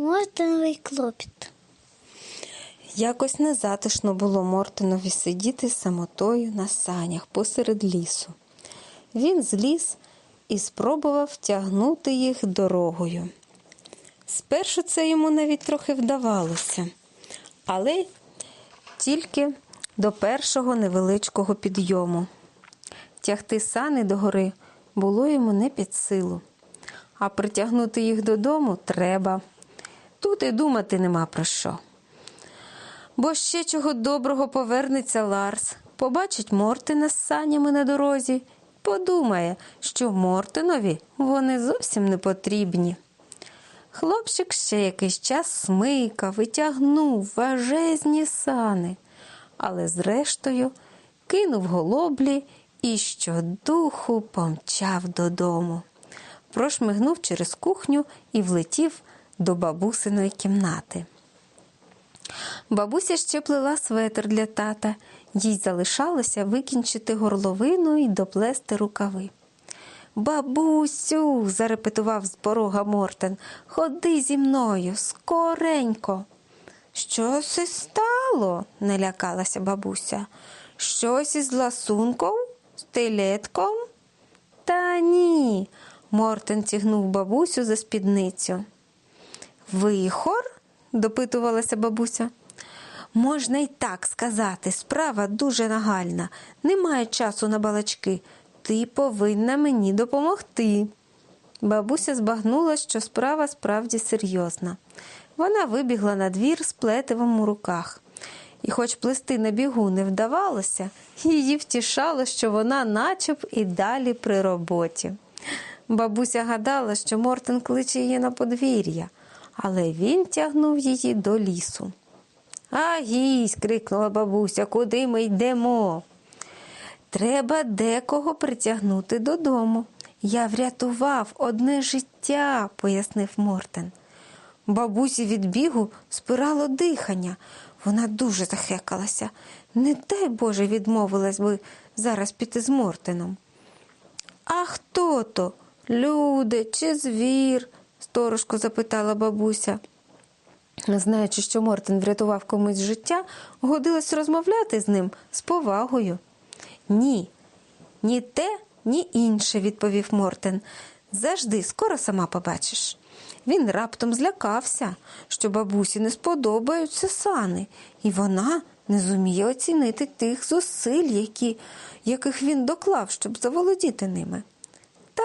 Мортиновий клопіт. Якось незатишно було Мортинові сидіти самотою на санях посеред лісу. Він зліз і спробував тягнути їх дорогою. Спершу це йому навіть трохи вдавалося, але тільки до першого невеличкого підйому. Тягти сани до гори було йому не під силу, а притягнути їх додому треба. Тут і думати нема про що. Бо ще чого доброго повернеться Ларс, побачить Мортина з санями на дорозі, подумає, що Мортинові вони зовсім не потрібні. Хлопчик ще якийсь час смикав і тягнув важезні сани, але зрештою кинув голоблі і щодуху помчав додому. Прошмигнув через кухню і влетів до бабусиної кімнати. Бабуся ще плела светр для тата, їй залишалося викінчити горловину і доплести рукави. Бабусю, зарепетував з порога Мортен, ходи зі мною скоренько. Що це стало? не лякалася бабуся. Щось із ласунком, стилетком? Та ні. Мортен тягнув бабусю за спідницю. Вихор? допитувалася бабуся. Можна й так сказати, справа дуже нагальна. Немає часу на балачки. Ти повинна мені допомогти. Бабуся збагнула, що справа справді серйозна. Вона вибігла на двір з плетивом у руках. І, хоч плести на бігу не вдавалося, її втішало, що вона начеб і далі при роботі. Бабуся гадала, що Мортен кличе її на подвір'я, але він тягнув її до лісу. Агісь, крикнула бабуся, куди ми йдемо? Треба декого притягнути додому. Я врятував одне життя, пояснив Мортен. Бабусі від бігу спирало дихання. Вона дуже захекалася. Не дай Боже, відмовилась би зараз піти з Мортеном. А хто то? Люди чи звір? Сторожко запитала бабуся. Знаючи, що Мортен врятував комусь життя, годилось розмовляти з ним з повагою. Ні, ні те, ні інше, відповів Мортен. Завжди, скоро сама побачиш. Він раптом злякався, що бабусі не сподобаються сани, і вона не зуміє оцінити тих зусиль, які, яких він доклав, щоб заволодіти ними.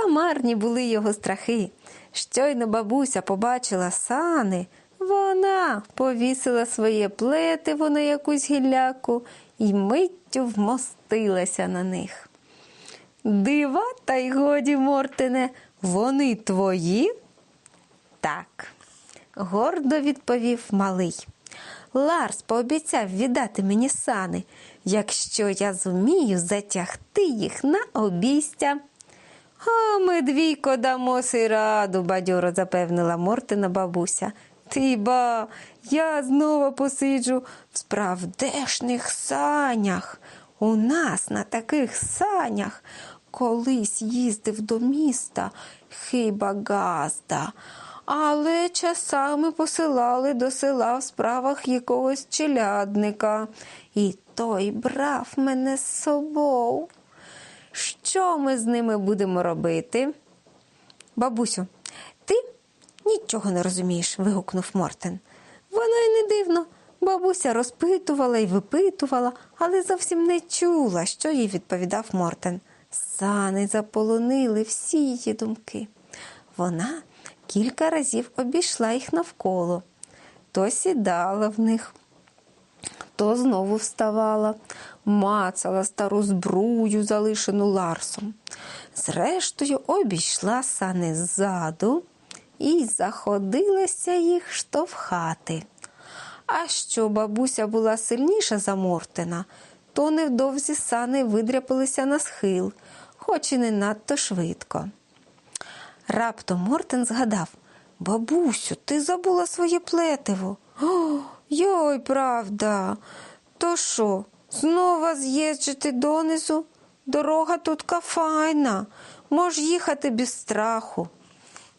Марні були його страхи. Щойно бабуся побачила сани, вона повісила своє плетиво на якусь гілляку і миттю вмостилася на них. Дива, та й годі, Мортине, вони твої? Так, гордо відповів малий. Ларс пообіцяв віддати мені сани, якщо я зумію затягти їх на обійстя. А ми двійко дамо си раду, бадьоро запевнила Мортина бабуся. Ти ба, я знову посиджу в справдешних санях. У нас на таких санях колись їздив до міста хіба газда, але часами посилали до села в справах якогось челядника, і той брав мене з собою. Що ми з ними будемо робити? Бабусю, ти нічого не розумієш, вигукнув Мортен. Воно й не дивно. Бабуся розпитувала і випитувала, але зовсім не чула, що їй відповідав Мортен. Сани заполонили всі її думки. Вона кілька разів обійшла їх навколо, то сідала в них, то знову вставала, мацала стару збрую, залишену Ларсом. Зрештою, обійшла сани ззаду і заходилася їх штовхати. А що бабуся була сильніша за Мортина, то невдовзі сани видряпалися на схил, хоч і не надто швидко. Раптом Мортен згадав Бабусю, ти забула своє плетиво. О, йой, правда. То що, знову з'їжджати донизу? Дорога тут файна, мож їхати без страху.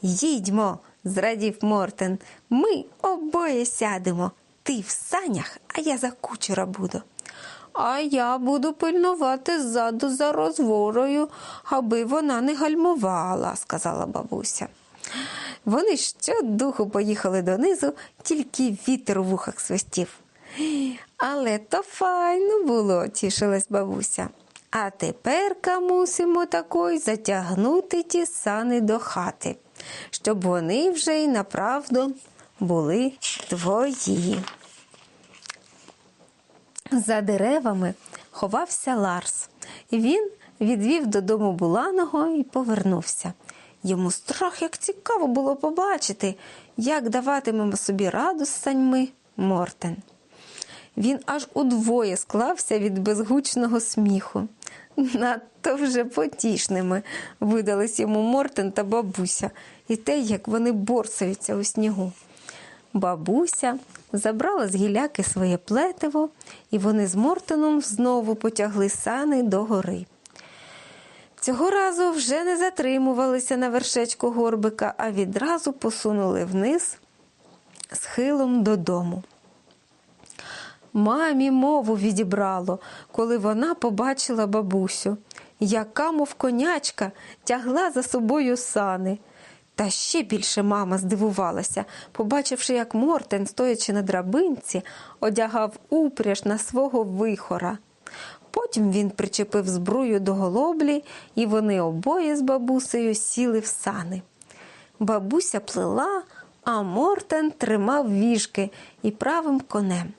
Їдьмо, зрадів Мортен. Ми обоє сядемо. Ти в санях, а я за кучера буду. А я буду пильнувати ззаду за розворою, аби вона не гальмувала, сказала бабуся. Вони щодуху поїхали донизу, тільки вітер у вухах свистів. Але то файно було, тішилась бабуся. А тепер мусимо такой затягнути ті сани до хати, щоб вони вже й направду були твої. За деревами ховався Ларс. Він відвів додому буланого і повернувся. Йому страх як цікаво було побачити, як даватимемо собі раду з саньми Мортен. Він аж удвоє склався від безгучного сміху. Надто вже потішними видались йому Мортен та бабуся, і те, як вони борсаються у снігу. Бабуся забрала з гіляки своє плетиво, і вони з Мортоном знову потягли сани до гори. Цього разу вже не затримувалися на вершечку горбика, а відразу посунули вниз схилом додому. Мамі мову відібрало, коли вона побачила бабусю, яка, мов конячка, тягла за собою сани. Та ще більше мама здивувалася, побачивши, як Мортен, стоячи на драбинці, одягав упряж на свого вихора. Потім він причепив збрую до голоблі, і вони обоє з бабусею сіли в сани. Бабуся плела, а Мортен тримав віжки і правим конем.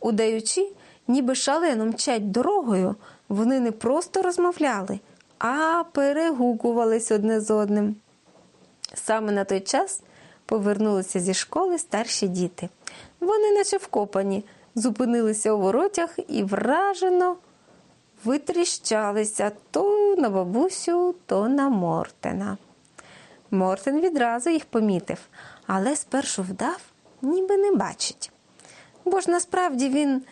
Удаючи, ніби шалено мчать дорогою, вони не просто розмовляли, а перегукувались одне з одним. Саме на той час повернулися зі школи старші діти. Вони, наче вкопані, зупинилися у воротях і вражено витріщалися то на бабусю, то на Мортена. Мортен відразу їх помітив, але спершу вдав, ніби не бачить. Бо ж насправді він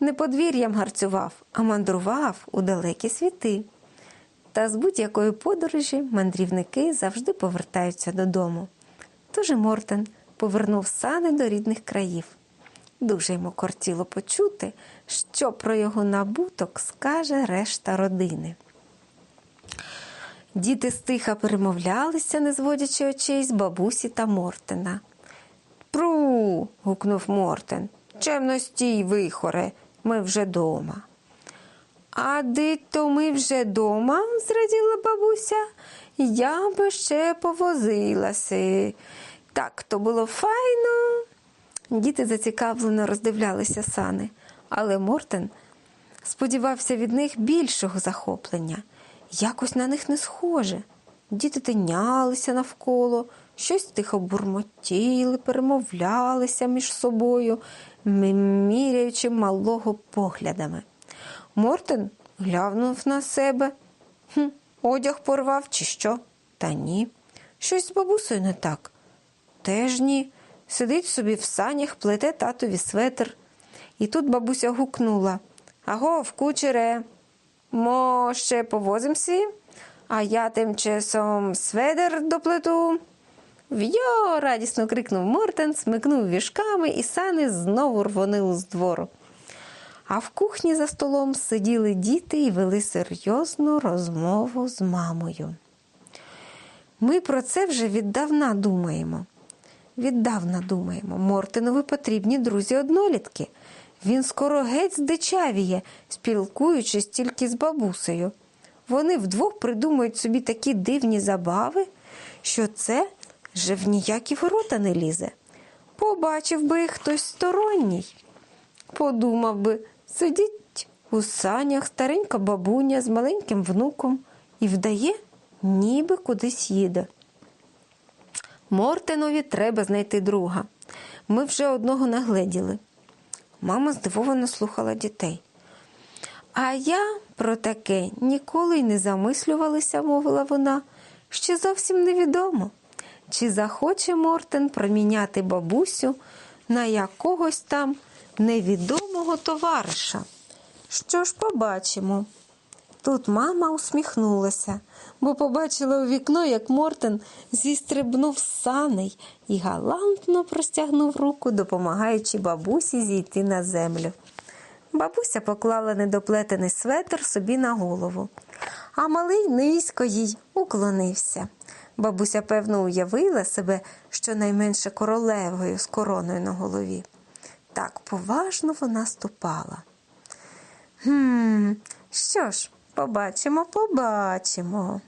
не подвір'ям гарцював, а мандрував у далекі світи. Та з будь-якої подорожі мандрівники завжди повертаються додому. Тож і Мортен повернув сани до рідних країв. Дуже йому кортіло почути, що про його набуток скаже решта родини. Діти стиха перемовлялися, не зводячи очей з бабусі та Мортена. Пру. гукнув Мортен. Чемно стій, вихоре, ми вже дома. А де то ми вже дома, зраділа бабуся, я би ще повозилася. Так то було файно. Діти зацікавлено роздивлялися сани, але Мортен сподівався від них більшого захоплення. Якось на них не схоже. Діти тинялися навколо, щось тихо бурмотіли, перемовлялися між собою, міряючи малого поглядами. Мортен глянув на себе. Хм, Одяг порвав, чи що? Та ні. Щось з бабусею не так. Теж ні. Сидить собі в санях, плете татові светр. І тут бабуся гукнула Агов, кучере, мо ще повозимся, а я тим часом сведер доплету. Вйо! радісно крикнув Мортен, смикнув віжками, і сани знову рвонили з двору. А в кухні за столом сиділи діти і вели серйозну розмову з мамою. Ми про це вже віддавна думаємо. Віддавна думаємо, Мортинові потрібні друзі-однолітки. Він скоро геть здичавіє, спілкуючись тільки з бабусею. Вони вдвох придумують собі такі дивні забави, що це вже в ніякі ворота не лізе. Побачив би їх хтось сторонній. Подумав би, сидить у санях старенька бабуня з маленьким внуком і вдає, ніби кудись їде. Мортенові треба знайти друга. Ми вже одного нагледіли. Мама здивовано слухала дітей. А я про таке ніколи й не замислювалася, мовила вона. Ще зовсім невідомо, чи захоче Мортен проміняти бабусю на якогось там невідомого товариша. Що ж побачимо? Тут мама усміхнулася, бо побачила у вікно, як Мортен зістрибнув саней і галантно простягнув руку, допомагаючи бабусі зійти на землю. Бабуся поклала недоплетений светр собі на голову, а малий низько їй уклонився. Бабуся, певно, уявила себе щонайменше королевою з короною на голові. Так поважно вона ступала. Гм, що ж, побачимо, побачимо.